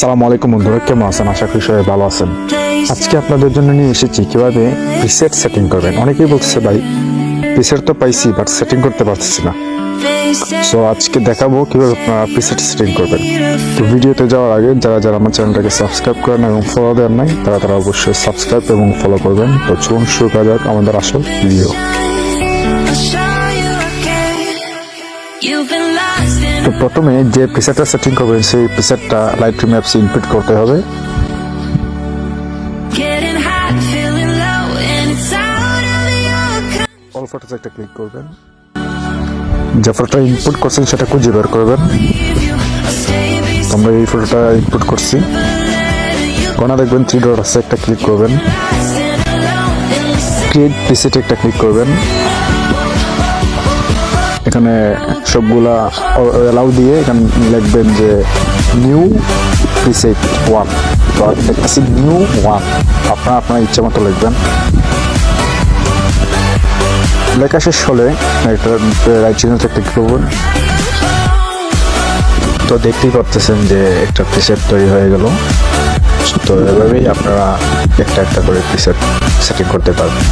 আসসালামু আলাইকুম বন্ধুরা, কেমন আছেন? আশা করি সবাই ভালো আছেন। আজকে আপনাদের জন্য নিয়ে এসেছি কীভাবে প্রিসেট সেটিং করবেন। অনেকেই বলছে ভাই প্রিসেট তো পাইছি বাট সেটিং করতে পারতেছি না। সো আজকে দেখাবো কীভাবে আপনারা প্রিসেট সেটিং করবেন। তো ভিডিওতে যাওয়ার আগে যারা যারা আমার চ্যানেলটাকে সাবস্ক্রাইব করেন এবং ফলো দেন নাই, তারা তারা অবশ্যই সাবস্ক্রাইব এবং ফলো করবেন। তো চলুন শুরু করা যাক আমাদের আসল ভিডিও. You've been in তো প্রথমে যে প্রিসেটটা সেটিং করবেন সেই প্রিসেটটা লাইট রুম অ্যাপসে ইনপুট করতে হবে. অল ফটোতে একটা ক্লিক করবেন। যে ফটোটা ইনপুট করছেন সেটা খুঁজে বের করবেন। আমরা এই ফটোটা ইনপুট করছি। কোনা দেখবেন থ্রি ডট আছে একটা ক্লিক করবেন। ক্রিয়েট প্রিসেটে একটা ক্লিক করবেন। এখানে সবগুলা অ্যালাউ দিয়ে এখানে লিখবেন যে নিউ প্রিসেট ওয়ান তো দেখতেছি নিউ ওয়ান আপনারা আপনার ইচ্ছা মতো লিখবেন। লেখা শেষ হলে একটা তো দেখতেই পারতেছেন যে একটা প্রিসেট তৈরি হয়ে গেল। তো এভাবেই আপনারা একটা একটা করে প্রিসেট সেটিং করতে পারবেন।